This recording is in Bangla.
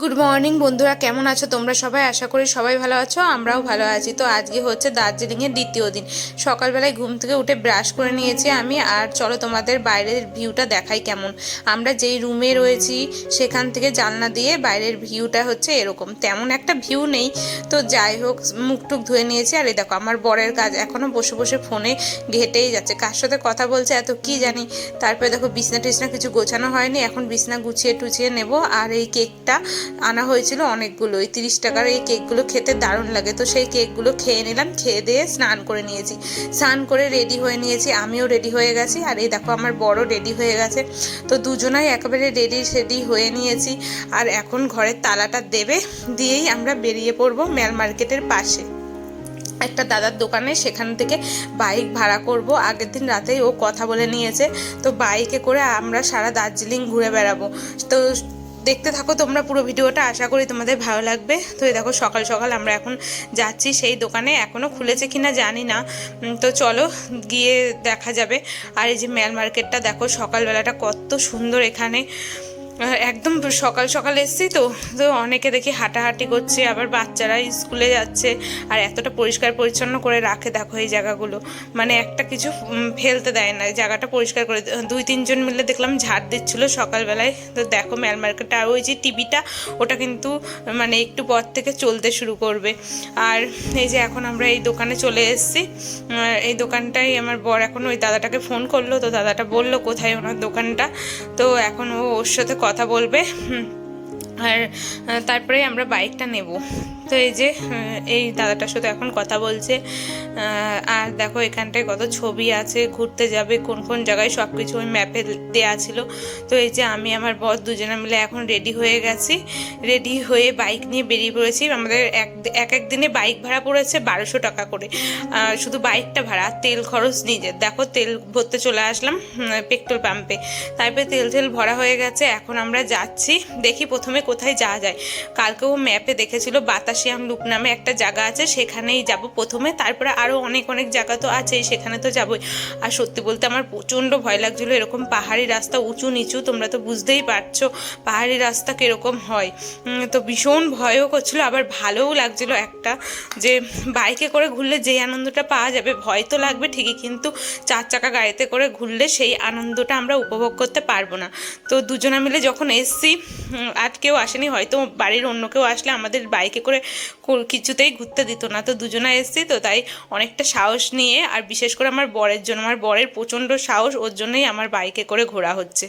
গুড মর্নিং বন্ধুরা, কেমন আছো? তোমরা সবাই আশা করি সবাই ভালো আছো, আমরাও ভালো আছি। তো আজকে হচ্ছে দার্জিলিংয়ের দ্বিতীয় দিন। সকালবেলায় ঘুম থেকে উঠে ব্রাশ করে নিয়েছি আমি, আর চলো তোমাদের বাইরের ভিউটা দেখাই কেমন। আমরা যেই রুমে রয়েছি, সেখান থেকে জানলা দিয়ে বাইরের ভিউটা হচ্ছে এরকম। তেমন একটা ভিউ নেই। তো যাই হোক, মুখ টুক ধুয়ে নিয়েছি, আর এই দেখো, আমার বরের কাজ এখনও বসে বসে ফোনে ঘেটেই যাচ্ছে। কার সাথে কথা বলছে এত কি জানি। তারপরে দেখো, বিছনা টিছনা কিছু গোছানো হয়নি। এখন বিছনা গুছিয়ে টুছিয়ে নেব। আর এই কেকটা আনা হয়েছিল অনেকগুলো। এই তিরিশ টাকার এই কেকগুলো খেতে দারুণ লাগে। তো সেই কেকগুলো খেয়ে নিলাম, খেয়ে দিয়ে স্নান করে নিয়েছি। স্নান করে রেডি হয়ে নিয়েছি। আমিও রেডি হয়ে গেছি। আর এই দেখো আমার বড় রেডি হয়ে গেছে। তো দুজনাই একেবারে রেডি সেডি হয়ে নিয়েছি। আর এখন ঘরের তালাটা দেবে, দিয়েই আমরা বেরিয়ে পড়ব মেল মার্কেটের পাশে। একটা দাদার দোকানে সেখান থেকে বাইক ভাড়া করব। আগের দিন রাতেই ও কথা বলে নিয়েছে। তো বাইকে করে আমরা সারা দার্জিলিং ঘুরে বেড়াবো। তো দেখতে থাকো তোমরা পুরো ভিডিওটা, আশা করি তোমাদের ভালো লাগবে। তো এই দেখো সকাল সকাল আমরা এখন যাচ্ছি সেই দোকানে এখনও খুলেছে কিনা জানি না। তো চলো গিয়ে দেখা যাবে। আর এই যে মেল মার্কেটটা দেখো সকালবেলাটা কত সুন্দর এখানে। একদম সকাল সকাল এসছি তো তো অনেকে দেখি হাঁটাহাঁটি করছে, আবার বাচ্চারা স্কুলে যাচ্ছে, আর এতটা পরিষ্কার পরিচ্ছন্ন করে রাখে দেখো এই জায়গাগুলো। মানে একটা কিছু ফেলতে দেয় না জায়গাটা পরিষ্কার করে দুই তিনজন মিলে দেখলাম ঝাড় দিচ্ছিল সকালবেলায়। তো দেখো মেল মার্কেটটা, আর ওই যে টিভিটা, ওটা কিন্তু মানে একটু পর থেকে চলতে শুরু করবে। আর এই যে এখন আমরা এই দোকানে চলে এসেছি এই দোকানটাই আমার বর এখন ওই দাদাটাকে ফোন করল, তো দাদাটা বলল কোথায় ওনার দোকানটা। তো এখন ও ওর সাথে কথা বলবে। আর তারপরে আমরা বাইকটা নেব। তো এই যে এই দাদাটার সাথে এখন কথা বলছে। আর দেখো, এখানটায় কত ছবি আছে, ঘুরতে যাবে, কোন কোন জায়গায় সব কিছু ওই ম্যাপে দেওয়া ছিল। তো এই যে আমি, আমার বর দুজনে মিলে এখন রেডি হয়ে গেছি। রেডি হয়ে বাইক নিয়ে বেরিয়ে পড়েছি। আমাদের এক এক দিনে বাইক ভাড়া পড়েছে বারোশো টাকা করে। শুধু বাইকটা ভাড়া, তেল খরচ নিজের। দেখো, তেল ভরতে চলে আসলাম পেট্রোল পাম্পে তারপরে তেল তেল ভরা হয়ে গেছে, এখন আমরা যাচ্ছি। দেখি প্রথমে কোথায় যাওয়া যায়। কালকেও ম্যাপে দেখেছিল বাতাসিয়াম লুপ নামে একটা জায়গা আছে, সেখানেই যাব প্রথমে। তারপরে আরও অনেক অনেক জায়গা তো আছেই, সেখানে তো যাবই। আর সত্যি বলতে আমার প্রচণ্ড ভয় লাগছিল, এরকম পাহাড়ি রাস্তা উঁচু নিচু, তোমরা তো বুঝতেই পারছ পাহাড়ি রাস্তা কীরকম হয়। তো ভীষণ ভয়ও করছিল, আবার ভালোও লাগছিল একটা যে বাইকে করে ঘুরলে যেই আনন্দটা পাওয়া যাবে, ভয় তো লাগবে ঠিকই, কিন্তু চার চাকা গাড়িতে করে ঘুরলে সেই আনন্দটা আমরা উপভোগ করতে পারব না। তো দুজনা মিলে যখন এসছি আর কেউ আসেনি, হয়তো বাড়ির অন্য কেউ আসলে আমাদের বাইকে করে কিছুতেই ঘুরতে দিত না। তো দুজনা এসছি তো, তাই অনেকটা সাহস নিয়ে আর বিশেষ করে আমার বরের জন্য, আমার বরের প্রচণ্ড সাহস, ওর জন্যই আমার বাইকে করে ঘোরা হচ্ছে।